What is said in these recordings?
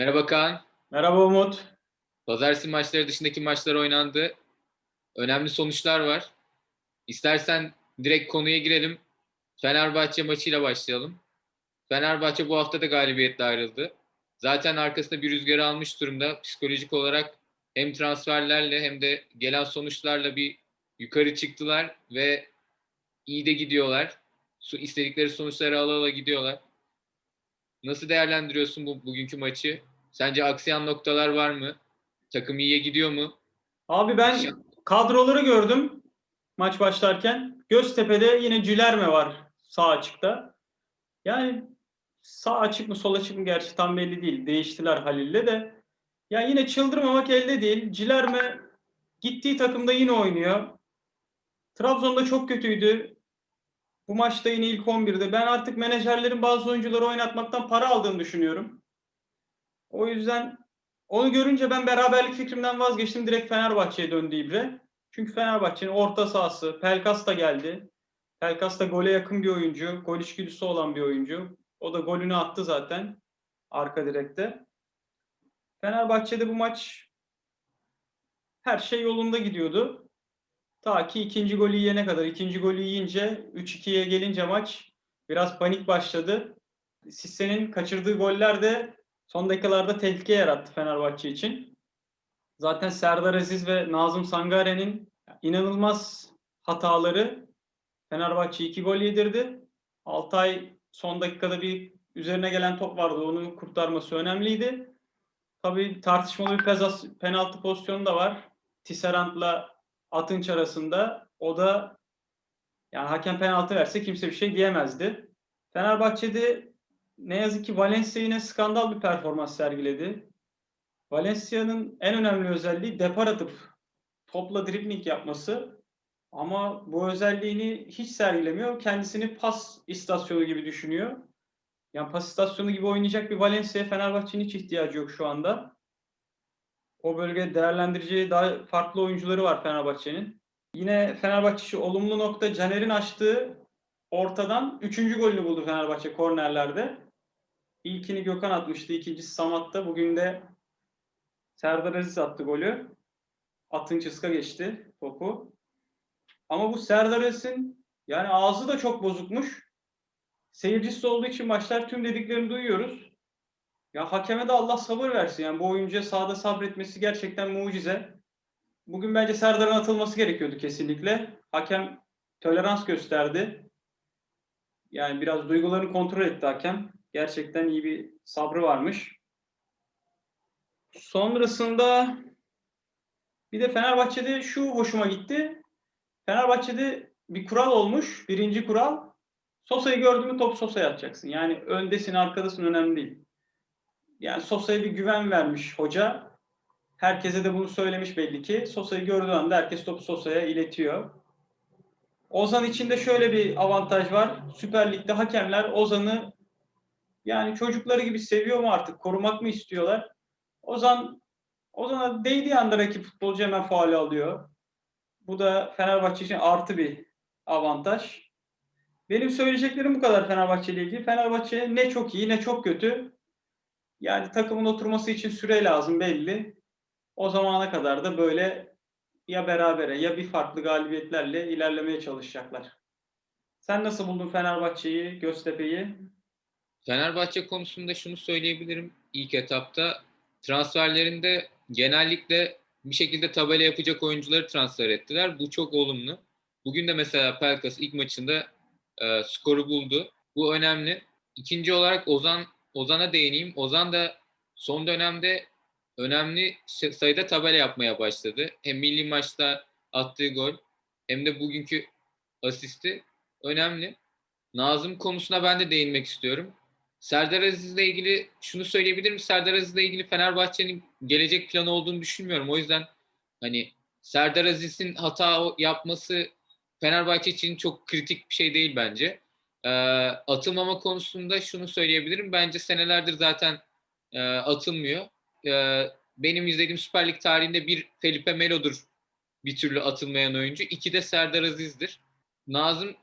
Merhaba Kaan. Merhaba Umut. Pazartesi maçları dışındaki maçlar oynandı. Önemli sonuçlar var. İstersen direkt konuya girelim. Fenerbahçe maçıyla başlayalım. Fenerbahçe bu hafta da galibiyetle ayrıldı. Zaten arkasında bir rüzgarı almış durumda. Psikolojik olarak hem transferlerle hem de gelen sonuçlarla bir yukarı çıktılar ve iyi de gidiyorlar. İstedikleri sonuçları ala ala gidiyorlar. Nasıl değerlendiriyorsun bu bugünkü maçı? Sence aksayan noktalar var mı? Takım iyiye gidiyor mu? Abi ben kadroları gördüm maç başlarken. Göztepe'de yine Cülerme var sağ açıkta. Yani sağ açık mı sol açık mı gerçi tam belli değil. Değiştiler Halil'le de. Ya yine çıldırmamak elde değil. Cilerme gittiği takımda yine oynuyor. Trabzon'da çok kötüydü. Bu maçta yine ilk 11'de. Ben artık menajerlerin bazı oyuncuları oynatmaktan para aldığını düşünüyorum. O yüzden onu görünce ben beraberlik fikrimden vazgeçtim. Direkt Fenerbahçe'ye döndü İbre. Çünkü Fenerbahçe'nin orta sahası, Pelkas da geldi. Pelkas da gole yakın bir oyuncu. Gol içgüdüsü olan bir oyuncu. O da golünü attı zaten arka direkte. Fenerbahçe'de bu maç her şey yolunda gidiyordu. Ta ki ikinci golü yiyene kadar. İkinci golü yiyince 3-2'ye gelince maç biraz panik başladı. Sisse'nin kaçırdığı goller de son dakikalarda tehlike yarattı Fenerbahçe için. Zaten Serdar Aziz ve Nazım Sangare'nin inanılmaz hataları Fenerbahçe iki gol yedirdi. Altay son dakikada bir üzerine gelen top vardı. Onu kurtarması önemliydi. Tabii tartışmalı bir pezas, penaltı pozisyonu da var. Tisserant'la Atınç arasında. O da yani hakem penaltı verse kimse bir şey diyemezdi. Fenerbahçe'de ne yazık ki Valencia yine skandal bir performans sergiledi. Valencia'nın en önemli özelliği depar atıp topla dribbling yapması. Ama bu özelliğini hiç sergilemiyor. Kendisini pas istasyonu gibi düşünüyor. Yani pas istasyonu gibi oynayacak bir Valencia'ya Fenerbahçe'nin hiç ihtiyacı yok şu anda. O bölgede değerlendireceği daha farklı oyuncuları var Fenerbahçe'nin. Yine Fenerbahçe olumlu nokta Caner'in açtığı ortadan 3. golünü buldu Fenerbahçe kornerlerde. İlkini Gökhan atmıştı, ikincisi Samat'ta. Bugün de Serdar Aziz attı golü. Atın çıska geçti topu. Ama bu Serdar Aziz'in yani ağzı da çok bozukmuş. Seyircisi olduğu için maçlar tüm dediklerini duyuyoruz. Ya hakeme de Allah sabır versin. Yani bu oyuncuya sahada sabretmesi gerçekten mucize. Bugün bence Serdar'ın atılması gerekiyordu kesinlikle. Hakem tolerans gösterdi. Yani biraz duygularını kontrol etti hakem. Gerçekten iyi bir sabrı varmış. Sonrasında bir de Fenerbahçe'de şu hoşuma gitti. Fenerbahçe'de bir kural olmuş. Birinci kural. Sosa'yı gördün mü top Sosa'ya atacaksın. Yani öndesin arkadasın önemli değil. Yani Sosa'ya bir güven vermiş hoca. Herkese de bunu söylemiş belli ki. Sosa'yı gördüğü anda herkes topu Sosa'ya iletiyor. Ozan için de şöyle bir avantaj var. Süper Lig'de hakemler Ozan'ı yani çocukları gibi seviyor mu artık? Korumak mı istiyorlar? Ozan Ozan'a değdiği anda rakip futbolcu hemen faal alıyor. Bu da Fenerbahçe için artı bir avantaj. Benim söyleyeceklerim bu kadar Fenerbahçe ile ilgili. Fenerbahçe ne çok iyi ne çok kötü. Yani takımın oturması için süre lazım belli. O zamana kadar da böyle ya berabere ya bir farklı galibiyetlerle ilerlemeye çalışacaklar. Sen nasıl buldun Fenerbahçe'yi, Göztepe'yi? Fenerbahçe konusunda şunu söyleyebilirim. İlk etapta transferlerinde genellikle bir şekilde tabela yapacak oyuncuları transfer ettiler. Bu çok olumlu. Bugün de mesela Pelkas ilk maçında e, skoru buldu. Bu önemli. İkinci olarak Ozan Ozan'a değineyim. Ozan da son dönemde önemli sayıda tabela yapmaya başladı. Hem milli maçta attığı gol hem de bugünkü asisti önemli. Nazım konusuna ben de değinmek istiyorum. Serdar Aziz'le ilgili şunu söyleyebilirim. Serdar Aziz'le ilgili Fenerbahçe'nin gelecek planı olduğunu düşünmüyorum. O yüzden hani Serdar Aziz'in hata yapması Fenerbahçe için çok kritik bir şey değil bence. E, atılmama konusunda şunu söyleyebilirim. Bence senelerdir zaten e, atılmıyor. E, benim izlediğim Süper Lig tarihinde bir Felipe Melo'dur bir türlü atılmayan oyuncu. İki de Serdar Aziz'dir. Nazım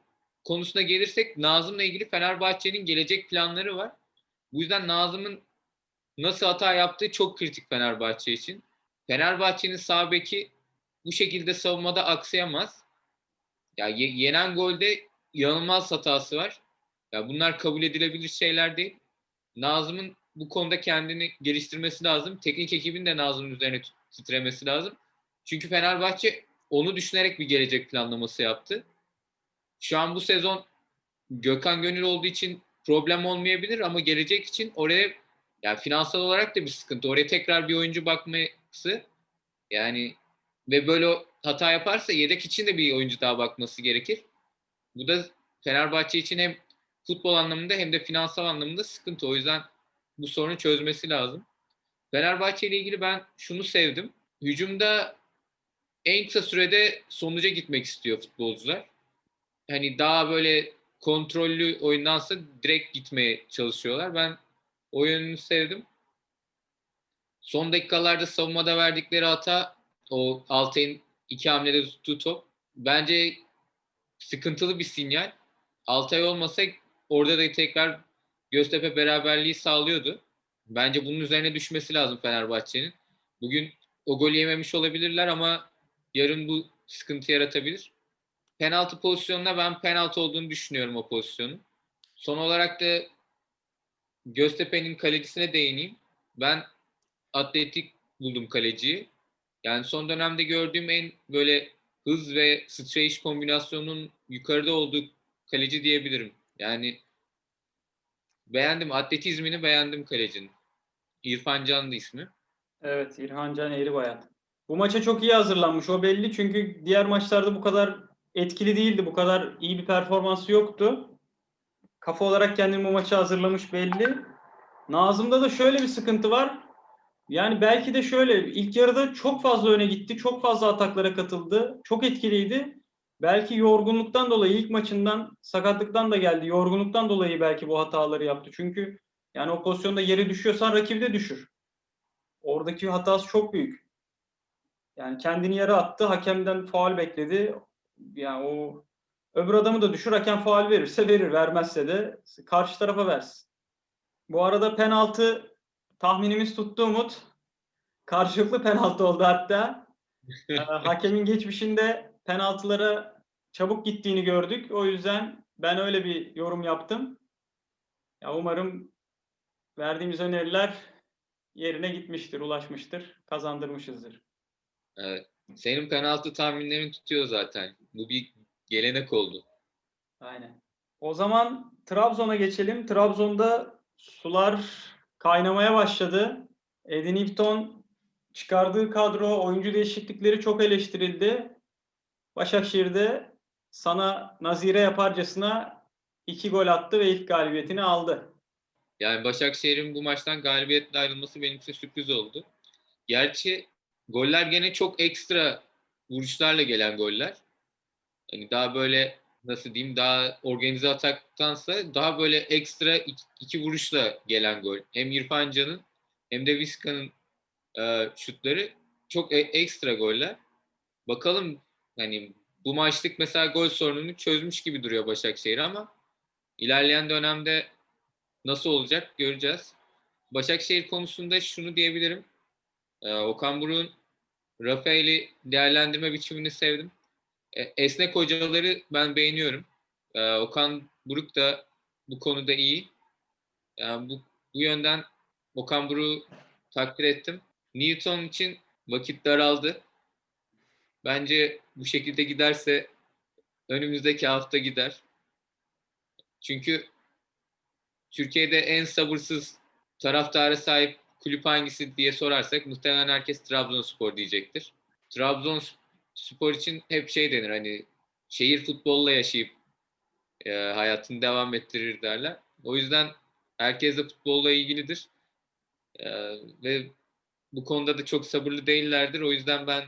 konusuna gelirsek Nazım'la ilgili Fenerbahçe'nin gelecek planları var. Bu yüzden Nazım'ın nasıl hata yaptığı çok kritik Fenerbahçe için. Fenerbahçe'nin sağ beki bu şekilde savunmada aksayamaz. Ya ye- yenen golde yanılmaz hatası var. Ya bunlar kabul edilebilir şeyler değil. Nazım'ın bu konuda kendini geliştirmesi lazım. Teknik ekibin de Nazım'ın üzerine titremesi lazım. Çünkü Fenerbahçe onu düşünerek bir gelecek planlaması yaptı. Şu an bu sezon Gökhan Gönül olduğu için problem olmayabilir ama gelecek için oraya yani finansal olarak da bir sıkıntı. Oraya tekrar bir oyuncu bakması yani ve böyle hata yaparsa yedek için de bir oyuncu daha bakması gerekir. Bu da Fenerbahçe için hem futbol anlamında hem de finansal anlamında sıkıntı. O yüzden bu sorunu çözmesi lazım. Fenerbahçe ile ilgili ben şunu sevdim. Hücumda en kısa sürede sonuca gitmek istiyor futbolcular. Hani daha böyle kontrollü oyundansa direkt gitmeye çalışıyorlar. Ben o yönünü sevdim. Son dakikalarda savunmada verdikleri hata o Altay'ın iki hamlede tuttuğu top bence sıkıntılı bir sinyal. Altay olmasa orada da tekrar Göztepe beraberliği sağlıyordu. Bence bunun üzerine düşmesi lazım Fenerbahçe'nin. Bugün o golü yememiş olabilirler ama yarın bu sıkıntı yaratabilir. Penaltı pozisyonuna ben penaltı olduğunu düşünüyorum o pozisyonun. Son olarak da Göztepe'nin kalecisine değineyim. Ben atletik buldum kaleciyi. Yani son dönemde gördüğüm en böyle hız ve sıçrayış kombinasyonunun yukarıda olduğu kaleci diyebilirim. Yani beğendim. Atletizmini beğendim kalecinin. İrfan Can'dı ismi. Evet, İrhan Can Eğribayat. Bu maça çok iyi hazırlanmış. O belli çünkü diğer maçlarda bu kadar etkili değildi. Bu kadar iyi bir performansı yoktu. Kafa olarak kendini bu maça hazırlamış belli. Nazım'da da şöyle bir sıkıntı var. Yani belki de şöyle ilk yarıda çok fazla öne gitti. Çok fazla ataklara katıldı. Çok etkiliydi. Belki yorgunluktan dolayı ilk maçından sakatlıktan da geldi. Yorgunluktan dolayı belki bu hataları yaptı. Çünkü yani o pozisyonda yere düşüyorsan rakibi de düşür. Oradaki hatası çok büyük. Yani kendini yere attı, hakemden faul bekledi. Yani o öbür adamı da düşür, hakem faul verirse verir, vermezse de karşı tarafa versin. Bu arada penaltı tahminimiz tuttu Umut. Karşılıklı penaltı oldu hatta. Ee, hakemin geçmişinde penaltılara çabuk gittiğini gördük. O yüzden ben öyle bir yorum yaptım. Ya umarım verdiğimiz öneriler yerine gitmiştir, ulaşmıştır, kazandırmışızdır. Evet. Senin penaltı tahminlerin tutuyor zaten. Bu bir gelenek oldu. Aynen. O zaman Trabzon'a geçelim. Trabzon'da sular kaynamaya başladı. Edin Ipton çıkardığı kadro, oyuncu değişiklikleri çok eleştirildi. Başakşehir'de sana nazire yaparcasına iki gol attı ve ilk galibiyetini aldı. Yani Başakşehir'in bu maçtan galibiyetle ayrılması benim için sürpriz oldu. Gerçi goller gene çok ekstra vuruşlarla gelen goller. Hani daha böyle nasıl diyeyim daha organize ataktansa daha böyle ekstra iki, iki vuruşla gelen gol. Hem İrfan Can'ın hem de Vizca'nın e, şutları çok e- ekstra goller. Bakalım hani bu maçlık mesela gol sorununu çözmüş gibi duruyor Başakşehir ama ilerleyen dönemde nasıl olacak göreceğiz. Başakşehir konusunda şunu diyebilirim. Ee, Okan Buruk'un Rafael'i değerlendirme biçimini sevdim. E, esnek hocaları ben beğeniyorum. Ee, Okan Buruk da bu konuda iyi. Yani bu, bu yönden Okan Buruk'u takdir ettim. Newton için vakit daraldı. Bence bu şekilde giderse önümüzdeki hafta gider. Çünkü Türkiye'de en sabırsız taraftara sahip kulüp hangisi diye sorarsak muhtemelen herkes Trabzonspor diyecektir. Trabzonspor için hep şey denir hani şehir futbolla yaşayıp e, hayatını devam ettirir derler. O yüzden herkes de futbolla ilgilidir. E, ve bu konuda da çok sabırlı değillerdir. O yüzden ben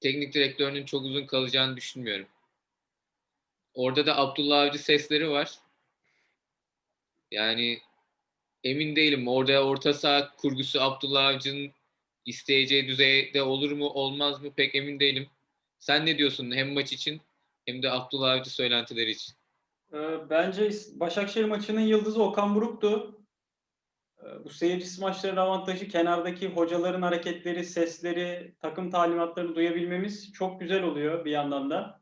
teknik direktörünün çok uzun kalacağını düşünmüyorum. Orada da Abdullah Avcı sesleri var. Yani emin değilim. Orada orta saha kurgusu Abdullah Avcı'nın isteyeceği düzeyde olur mu olmaz mı pek emin değilim. Sen ne diyorsun hem maç için hem de Abdullah Avcı söylentileri için? Ee, Bence Başakşehir maçının yıldızı Okan Buruk'tu. Ee, Bu seyircisi maçların avantajı kenardaki hocaların hareketleri, sesleri, takım talimatlarını duyabilmemiz çok güzel oluyor bir yandan da.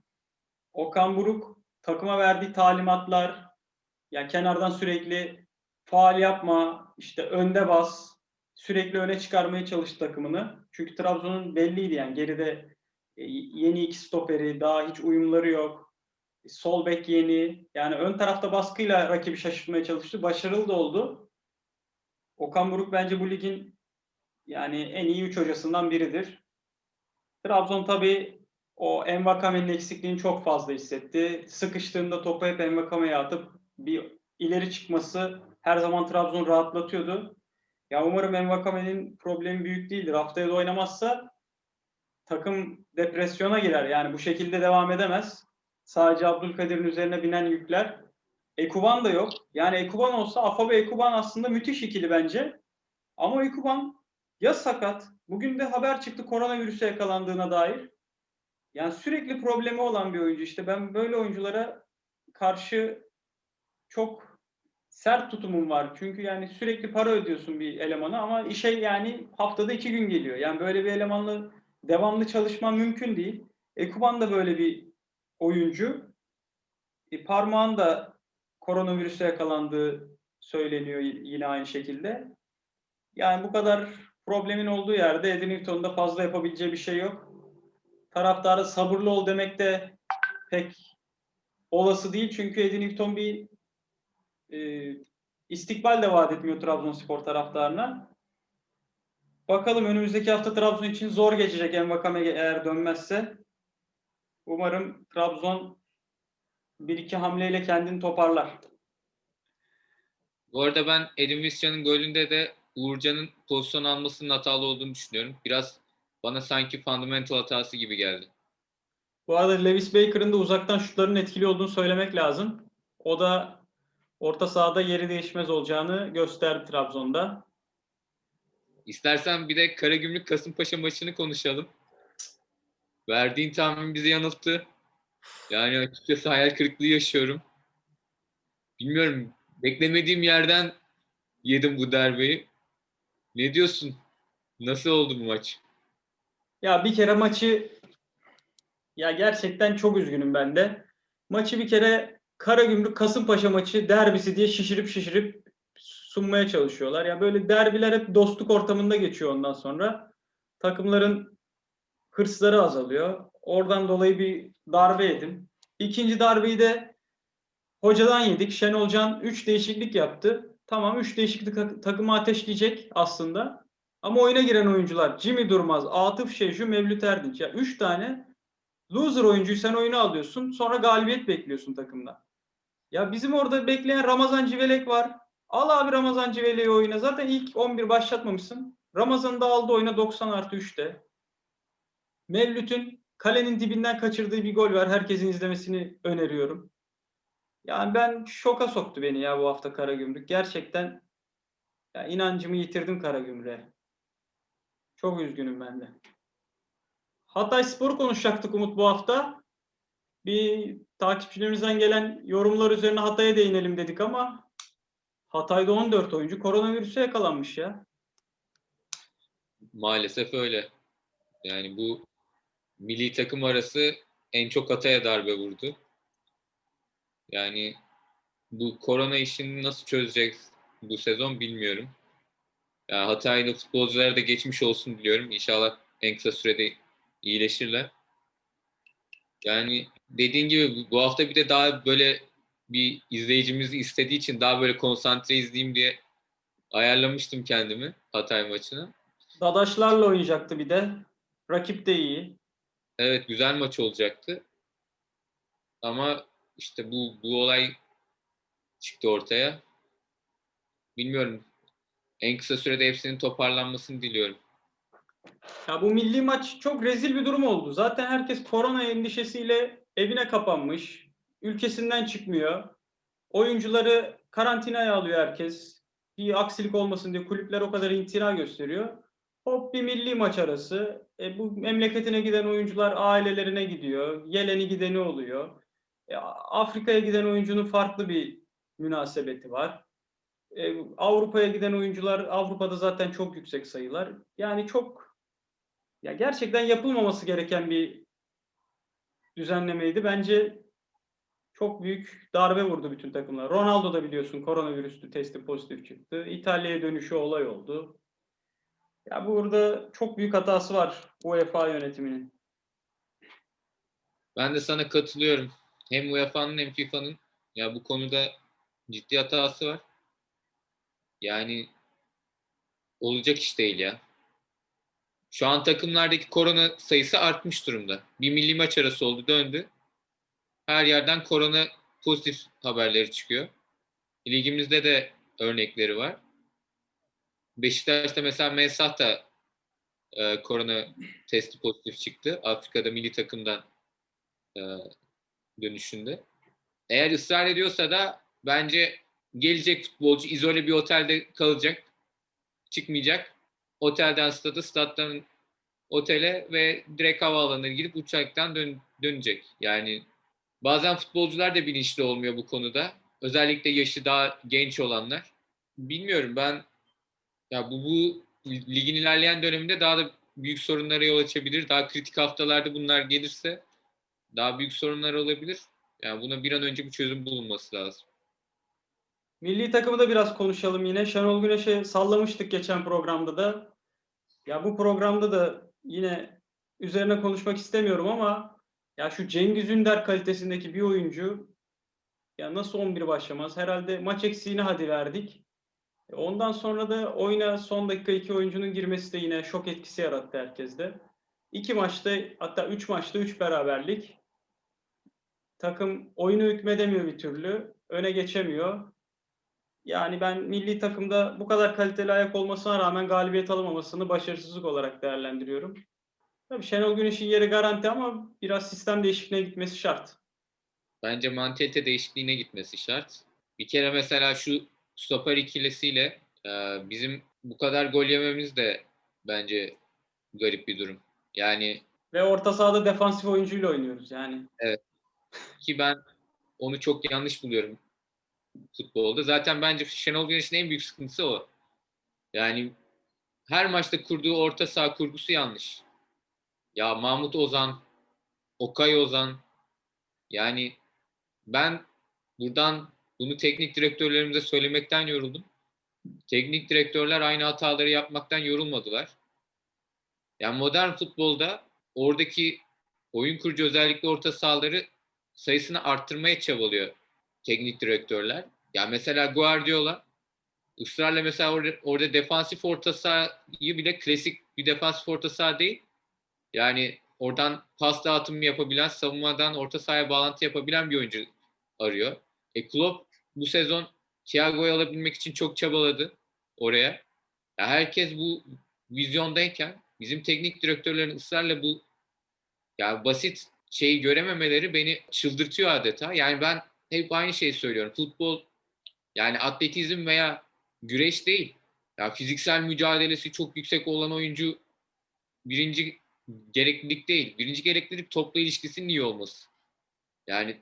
Okan Buruk takıma verdiği talimatlar, ya kenardan sürekli faal yapma, işte önde bas, sürekli öne çıkarmaya çalıştı takımını. Çünkü Trabzon'un belliydi yani geride e, yeni iki stoperi, daha hiç uyumları yok. Sol bek yeni. Yani ön tarafta baskıyla rakibi şaşırtmaya çalıştı. Başarılı da oldu. Okan Buruk bence bu ligin yani en iyi üç hocasından biridir. Trabzon tabii o Envakame'nin eksikliğini çok fazla hissetti. Sıkıştığında topu hep Envakame'ye atıp bir ileri çıkması her zaman Trabzon rahatlatıyordu. Ya umarım Envakame'nin problemi büyük değildir. Haftaya da oynamazsa takım depresyona girer. Yani bu şekilde devam edemez. Sadece Abdülkadir'in üzerine binen yükler. Ekuban da yok. Yani Ekuban olsa Afa ve Ekuban aslında müthiş ikili bence. Ama Ekuban ya sakat. Bugün de haber çıktı koronavirüse yakalandığına dair. Yani sürekli problemi olan bir oyuncu. İşte ben böyle oyunculara karşı çok sert tutumum var. Çünkü yani sürekli para ödüyorsun bir elemana ama işe yani haftada iki gün geliyor. Yani böyle bir elemanla devamlı çalışman mümkün değil. Ekuban da böyle bir oyuncu. E, parmağın da koronavirüse yakalandığı söyleniyor yine aynı şekilde. Yani bu kadar problemin olduğu yerde Eddie Newton'da fazla yapabileceği bir şey yok. Taraftara sabırlı ol demek de pek olası değil. Çünkü Eddie Newton bir e, istikbal de vaat etmiyor Trabzonspor taraftarına. Bakalım önümüzdeki hafta Trabzon için zor geçecek Envakame eğer dönmezse. Umarım Trabzon bir iki hamleyle kendini toparlar. Bu arada ben Edin Visca'nın golünde de Uğurcan'ın pozisyon almasının hatalı olduğunu düşünüyorum. Biraz bana sanki fundamental hatası gibi geldi. Bu arada Lewis Baker'ın da uzaktan şutlarının etkili olduğunu söylemek lazım. O da orta sahada yeri değişmez olacağını gösterdi Trabzon'da. İstersen bir de Karagümrük Kasımpaşa maçını konuşalım. Verdiğin tahmin bizi yanılttı. Yani açıkçası hayal kırıklığı yaşıyorum. Bilmiyorum. Beklemediğim yerden yedim bu derbeyi. Ne diyorsun? Nasıl oldu bu maç? Ya bir kere maçı ya gerçekten çok üzgünüm ben de. Maçı bir kere Karagümrük Kasımpaşa maçı derbisi diye şişirip şişirip sunmaya çalışıyorlar. Ya böyle derbiler hep dostluk ortamında geçiyor ondan sonra. Takımların hırsları azalıyor. Oradan dolayı bir darbe yedim. İkinci darbeyi de hocadan yedik. Şenol Can 3 değişiklik yaptı. Tamam 3 değişiklik tak- takımı ateşleyecek aslında. Ama oyuna giren oyuncular Jimmy Durmaz, Atıf Şeşu, Mevlüt Erdinç. Ya 3 tane loser oyuncuyu sen oyuna alıyorsun. Sonra galibiyet bekliyorsun takımdan. Ya bizim orada bekleyen Ramazan Civelek var. Al abi Ramazan Civelek'i oyuna. Zaten ilk 11 başlatmamışsın. Ramazan'ı da aldı oyuna 90 artı 3'te. Mevlüt'ün kalenin dibinden kaçırdığı bir gol var. Herkesin izlemesini öneriyorum. Yani ben şoka soktu beni ya bu hafta Karagümrük. Gerçekten ya inancımı yitirdim Karagümrük'e. Çok üzgünüm ben de. Hatay Spor'u konuşacaktık Umut bu hafta. Bir takipçilerimizden gelen yorumlar üzerine Hatay'a değinelim dedik ama Hatay'da 14 oyuncu koronavirüse yakalanmış ya. Maalesef öyle. Yani bu milli takım arası en çok Hatay'a darbe vurdu. Yani bu korona işini nasıl çözecek bu sezon bilmiyorum. Yani Hatay'da futbolculara da geçmiş olsun diliyorum. İnşallah en kısa sürede iyileşirler. Yani dediğin gibi bu- hafta bir de daha böyle bir izleyicimiz istediği için daha böyle konsantre izleyeyim diye ayarlamıştım kendimi Hatay maçını. Dadaşlarla oynayacaktı bir de. Rakip de iyi. Evet güzel maç olacaktı. Ama işte bu bu olay çıktı ortaya. Bilmiyorum. En kısa sürede hepsinin toparlanmasını diliyorum. Ya bu milli maç çok rezil bir durum oldu. Zaten herkes korona endişesiyle evine kapanmış. Ülkesinden çıkmıyor. Oyuncuları karantinaya alıyor herkes. Bir aksilik olmasın diye kulüpler o kadar intina gösteriyor. Hop bir milli maç arası. E, bu memleketine giden oyuncular ailelerine gidiyor. Geleni gideni oluyor. E, Afrika'ya giden oyuncunun farklı bir münasebeti var. E, Avrupa'ya giden oyuncular Avrupa'da zaten çok yüksek sayılar. Yani çok ya gerçekten yapılmaması gereken bir düzenlemeydi. Bence çok büyük darbe vurdu bütün takımlar. Ronaldo da biliyorsun koronavirüsü testi pozitif çıktı. İtalya'ya dönüşü olay oldu. Ya burada çok büyük hatası var UEFA yönetiminin. Ben de sana katılıyorum. Hem UEFA'nın hem FIFA'nın ya bu konuda ciddi hatası var. Yani olacak iş değil ya. Şu an takımlardaki korona sayısı artmış durumda. Bir milli maç arası oldu döndü. Her yerden korona pozitif haberleri çıkıyor. Ligimizde de örnekleri var. Beşiktaş'ta mesela Mensah da e, korona testi pozitif çıktı. Afrika'da milli takımdan e, dönüşünde. Eğer ısrar ediyorsa da bence gelecek futbolcu izole bir otelde kalacak. Çıkmayacak. Otelden stada, stat'tan otele ve direkt havaalanına gidip uçaktan dön- dönecek. Yani bazen futbolcular da bilinçli olmuyor bu konuda. Özellikle yaşı daha genç olanlar. Bilmiyorum ben ya bu, bu ligin ilerleyen döneminde daha da büyük sorunlara yol açabilir. Daha kritik haftalarda bunlar gelirse daha büyük sorunlar olabilir. Yani buna bir an önce bir çözüm bulunması lazım. Milli takımı da biraz konuşalım yine. Şenol Güneş'e sallamıştık geçen programda da. Ya bu programda da yine üzerine konuşmak istemiyorum ama ya şu Cengiz Ünder kalitesindeki bir oyuncu ya nasıl 11 başlamaz? Herhalde maç eksiğini hadi verdik. E, Ondan sonra da oyuna son dakika iki oyuncunun girmesi de yine şok etkisi yarattı herkeste. İki maçta hatta üç maçta üç beraberlik. Takım oyunu hükmedemiyor bir türlü. Öne geçemiyor. Yani ben milli takımda bu kadar kaliteli ayak olmasına rağmen galibiyet alamamasını başarısızlık olarak değerlendiriyorum. Tabii Şenol Güneş'in yeri garanti ama biraz sistem değişikliğine gitmesi şart. Bence mantalite değişikliğine gitmesi şart. Bir kere mesela şu stoper ikilisiyle e, bizim bu kadar gol yememiz de bence garip bir durum. Yani Ve orta sahada defansif oyuncuyla oynuyoruz yani. ki ben onu çok yanlış buluyorum futbolda. Zaten bence Şenol Güneş'in en büyük sıkıntısı o. Yani her maçta kurduğu orta saha kurgusu yanlış. Ya Mahmut Ozan, Okay Ozan yani ben buradan bunu teknik direktörlerimize söylemekten yoruldum. Teknik direktörler aynı hataları yapmaktan yorulmadılar. Yani modern futbolda oradaki oyun kurucu özellikle orta sahaları sayısını arttırmaya çabalıyor teknik direktörler. Yani mesela Guardiola ısrarla mesela orada, orada defansif orta sahayı bile klasik bir defansif orta saha değil. Yani oradan pas dağıtımı yapabilen, savunmadan orta sahaya bağlantı yapabilen bir oyuncu arıyor. E Klopp bu sezon Thiago'yu alabilmek için çok çabaladı oraya. Ya herkes bu vizyondayken bizim teknik direktörlerin ısrarla bu ya basit şeyi görememeleri beni çıldırtıyor adeta. Yani ben hep aynı şeyi söylüyorum. Futbol yani atletizm veya güreş değil. Ya fiziksel mücadelesi çok yüksek olan oyuncu birinci gereklilik değil. Birinci gereklilik topla ilişkisinin iyi olması. Yani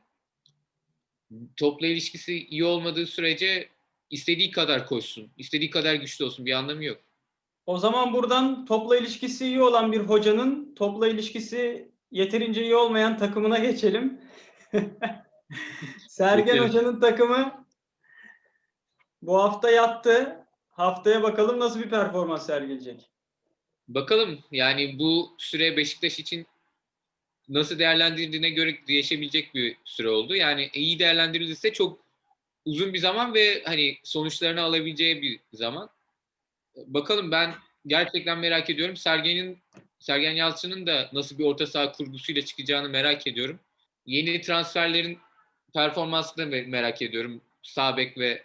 topla ilişkisi iyi olmadığı sürece istediği kadar koşsun, istediği kadar güçlü olsun bir anlamı yok. O zaman buradan topla ilişkisi iyi olan bir hocanın topla ilişkisi yeterince iyi olmayan takımına geçelim. Sergen Geçelim. Hoca'nın takımı bu hafta yattı. Haftaya bakalım nasıl bir performans sergileyecek. Bakalım yani bu süre Beşiktaş için nasıl değerlendirildiğine göre değişebilecek bir süre oldu. Yani iyi değerlendirilirse çok uzun bir zaman ve hani sonuçlarını alabileceği bir zaman. Bakalım ben gerçekten merak ediyorum. Sergen'in Sergen Yalçın'ın da nasıl bir orta saha kurgusuyla çıkacağını merak ediyorum. Yeni transferlerin performansını merak ediyorum. Sağ bek ve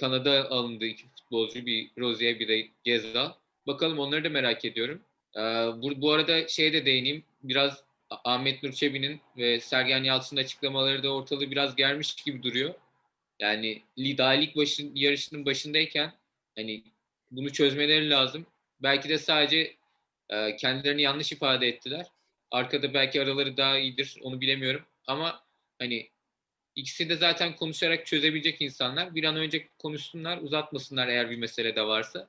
Kanada alındı iki futbolcu. Bir Rozier bir de Gezal. Bakalım onları da merak ediyorum. Ee, bu, bu arada şeye de değineyim. Biraz Ahmet Nur Çebi'nin ve Sergen Yalçın'ın açıklamaları da ortalığı biraz germiş gibi duruyor. Yani li- daha lig başın, yarışının başındayken hani bunu çözmeleri lazım. Belki de sadece e, kendilerini yanlış ifade ettiler. Arkada belki araları daha iyidir onu bilemiyorum. Ama hani İkisi de zaten konuşarak çözebilecek insanlar. Bir an önce konuşsunlar, uzatmasınlar eğer bir mesele de varsa.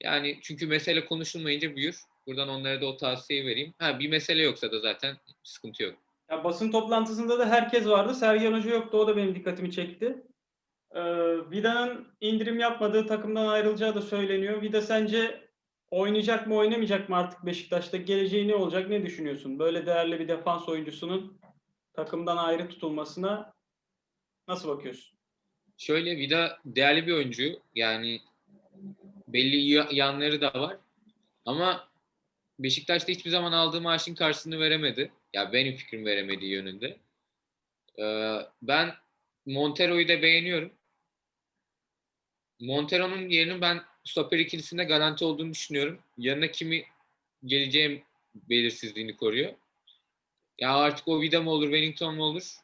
Yani çünkü mesele konuşulmayınca büyür. Buradan onlara da o tavsiyeyi vereyim. Ha bir mesele yoksa da zaten sıkıntı yok. Ya basın toplantısında da herkes vardı. Sergen Hoca yoktu. O da benim dikkatimi çekti. Ee, Vida'nın indirim yapmadığı takımdan ayrılacağı da söyleniyor. Vida sence oynayacak mı oynamayacak mı artık Beşiktaş'ta? Geleceği ne olacak? Ne düşünüyorsun? Böyle değerli bir defans oyuncusunun takımdan ayrı tutulmasına nasıl bakıyorsun? Şöyle Vida değerli bir oyuncu. Yani belli yanları da var. Ama Beşiktaş'ta hiçbir zaman aldığı maaşın karşılığını veremedi. Ya benim fikrim veremediği yönünde. Ee, ben Montero'yu da beğeniyorum. Montero'nun yerinin ben stoper ikilisinde garanti olduğunu düşünüyorum. Yanına kimi geleceğim belirsizliğini koruyor. Ya artık o Vida mı olur, Wellington mu olur?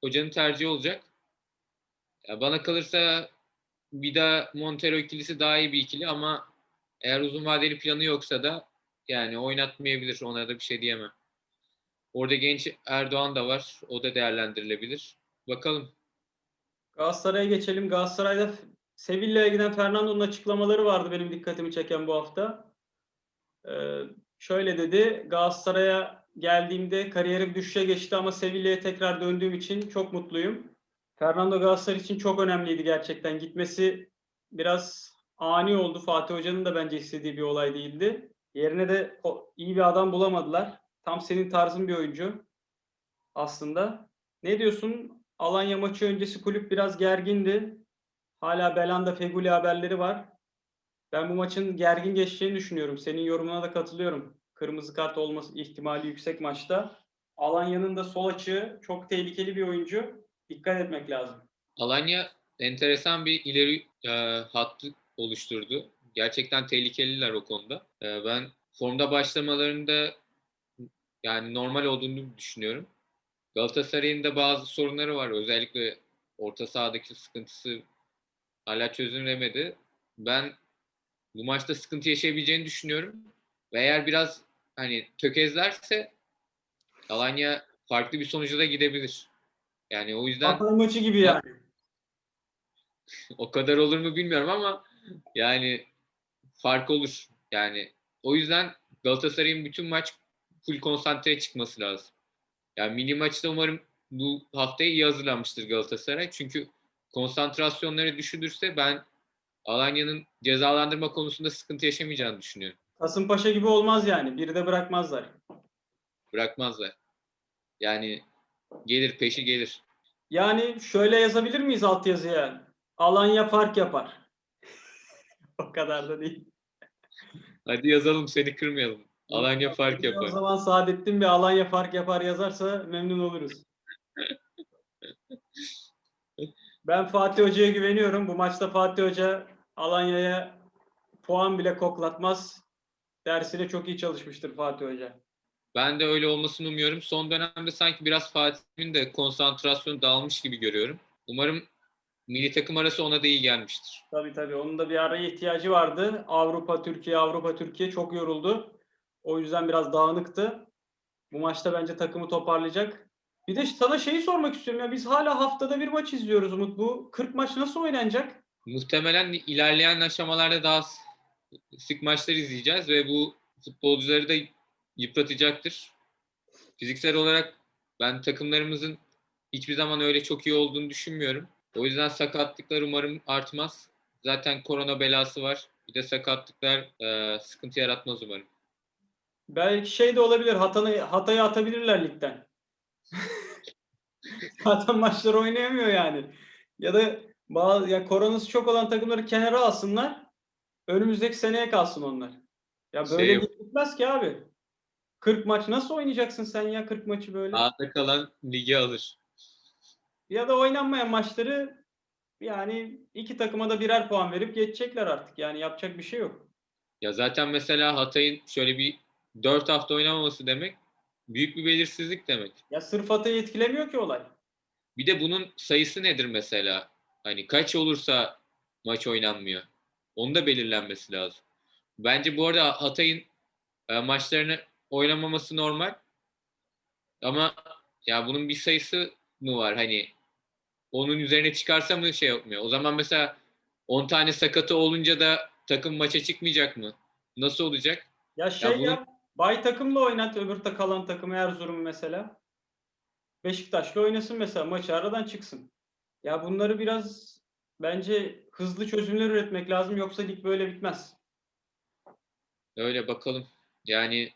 Hocanın tercihi olacak. Ya bana kalırsa Vida Montero ikilisi daha iyi bir ikili ama eğer uzun vadeli planı yoksa da yani oynatmayabilir. Ona da bir şey diyemem. Orada genç Erdoğan da var. O da değerlendirilebilir. Bakalım. Galatasaray'a geçelim. Galatasaray'da Sevilla'ya giden Fernando'nun açıklamaları vardı benim dikkatimi çeken bu hafta. Ee, şöyle dedi. Galatasaray'a geldiğimde kariyerim düşüşe geçti ama Sevilla'ya tekrar döndüğüm için çok mutluyum. Fernando Galatasaray için çok önemliydi gerçekten. Gitmesi biraz ani oldu. Fatih Hoca'nın da bence istediği bir olay değildi. Yerine de iyi bir adam bulamadılar. Tam senin tarzın bir oyuncu aslında. Ne diyorsun? Alanya maçı öncesi kulüp biraz gergindi. Hala Belanda Feguli haberleri var. Ben bu maçın gergin geçeceğini düşünüyorum. Senin yorumuna da katılıyorum. Kırmızı kart olması ihtimali yüksek maçta. Alanya'nın da sol açığı çok tehlikeli bir oyuncu. Dikkat etmek lazım. Alanya enteresan bir ileri e, hattı oluşturdu. Gerçekten tehlikeliler o konuda. E, ben formda başlamalarında yani normal olduğunu düşünüyorum. Galatasaray'ın da bazı sorunları var. Özellikle orta sahadaki sıkıntısı hala çözülemedi. Ben bu maçta sıkıntı yaşayabileceğini düşünüyorum. Ve eğer biraz hani tökezlerse Alanya farklı bir sonuca da gidebilir. Yani o yüzden Hatay maçı gibi yani. o kadar olur mu bilmiyorum ama yani fark olur. Yani o yüzden Galatasaray'ın bütün maç full konsantre çıkması lazım. Yani mini maçta umarım bu haftaya iyi hazırlanmıştır Galatasaray. Çünkü konsantrasyonları düşürürse ben Alanya'nın cezalandırma konusunda sıkıntı yaşamayacağını düşünüyorum. Kasımpaşa gibi olmaz yani. Biri de bırakmazlar. Bırakmazlar. Yani gelir peşi gelir. Yani şöyle yazabilir miyiz altyazıya? Alanya fark yapar. o kadar da değil. Hadi yazalım seni kırmayalım. Alanya fark O yapar. zaman Saadettin bir Alanya fark yapar yazarsa memnun oluruz. Ben Fatih Hoca'ya güveniyorum. Bu maçta Fatih Hoca Alanya'ya puan bile koklatmaz. Dersine çok iyi çalışmıştır Fatih Hoca. Ben de öyle olmasını umuyorum. Son dönemde sanki biraz Fatih'in de konsantrasyonu dağılmış gibi görüyorum. Umarım milli takım arası ona da iyi gelmiştir. Tabii tabii. Onun da bir araya ihtiyacı vardı. Avrupa, Türkiye, Avrupa, Türkiye çok yoruldu. O yüzden biraz dağınıktı. Bu maçta bence takımı toparlayacak. Bir de sana şeyi sormak istiyorum ya biz hala haftada bir maç izliyoruz Umut. Bu 40 maç nasıl oynanacak? Muhtemelen ilerleyen aşamalarda daha sık maçlar izleyeceğiz ve bu futbolcuları da yıpratacaktır. Fiziksel olarak ben takımlarımızın hiçbir zaman öyle çok iyi olduğunu düşünmüyorum. O yüzden sakatlıklar umarım artmaz. Zaten korona belası var. Bir de sakatlıklar e, sıkıntı yaratmaz umarım. Belki şey de olabilir. Hatay'ı Hatay'ı atabilirler ligden. Zaten maçları oynayamıyor yani. Ya da bazı ya koronası çok olan takımları kenara alsınlar. Önümüzdeki seneye kalsın onlar. Ya böyle Şey- gitmez ki abi. 40 maç nasıl oynayacaksın sen ya 40 maçı böyle? Ağda kalan ligi alır. Ya da oynanmayan maçları yani iki takıma da birer puan verip geçecekler artık. Yani yapacak bir şey yok. Ya zaten mesela Hatay'ın şöyle bir 4 hafta oynamaması demek büyük bir belirsizlik demek. Ya sırf Hatay'ı etkilemiyor ki olay. Bir de bunun sayısı nedir mesela? Hani kaç olursa maç oynanmıyor. Onu da belirlenmesi lazım. Bence bu arada Hatay'ın e, maçlarını oynamaması normal. Ama ya bunun bir sayısı mı var? Hani onun üzerine çıkarsa mı şey yapmıyor? O zaman mesela 10 tane sakatı olunca da takım maça çıkmayacak mı? Nasıl olacak? Ya şey bunu- yap. Bay takımla oynat öbür ta kalan takımı Erzurum mesela. Beşiktaş'la oynasın mesela maçı aradan çıksın. Ya bunları biraz bence hızlı çözümler üretmek lazım yoksa lig böyle bitmez. Öyle bakalım. Yani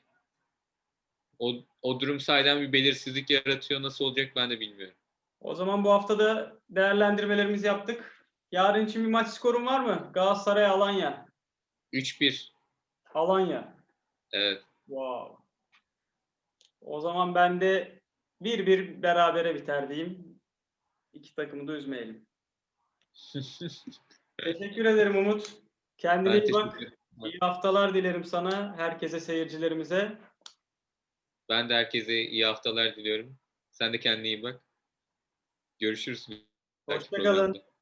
o, o durum sayeden bir belirsizlik yaratıyor. Nasıl olacak ben de bilmiyorum. O zaman bu hafta da değerlendirmelerimizi yaptık. Yarın için bir maç skorun var mı? Galatasaray Alanya. 3-1. Alanya. Evet. Wow. O zaman ben de 1-1 berabere biter diyeyim. İki takımı da üzmeyelim. Teşekkür ederim Umut. Kendine Ben iyi bak. İyi haftalar dilerim sana, herkese, seyircilerimize. Ben de herkese iyi haftalar diliyorum. Sen de kendine iyi bak. Görüşürüz. bir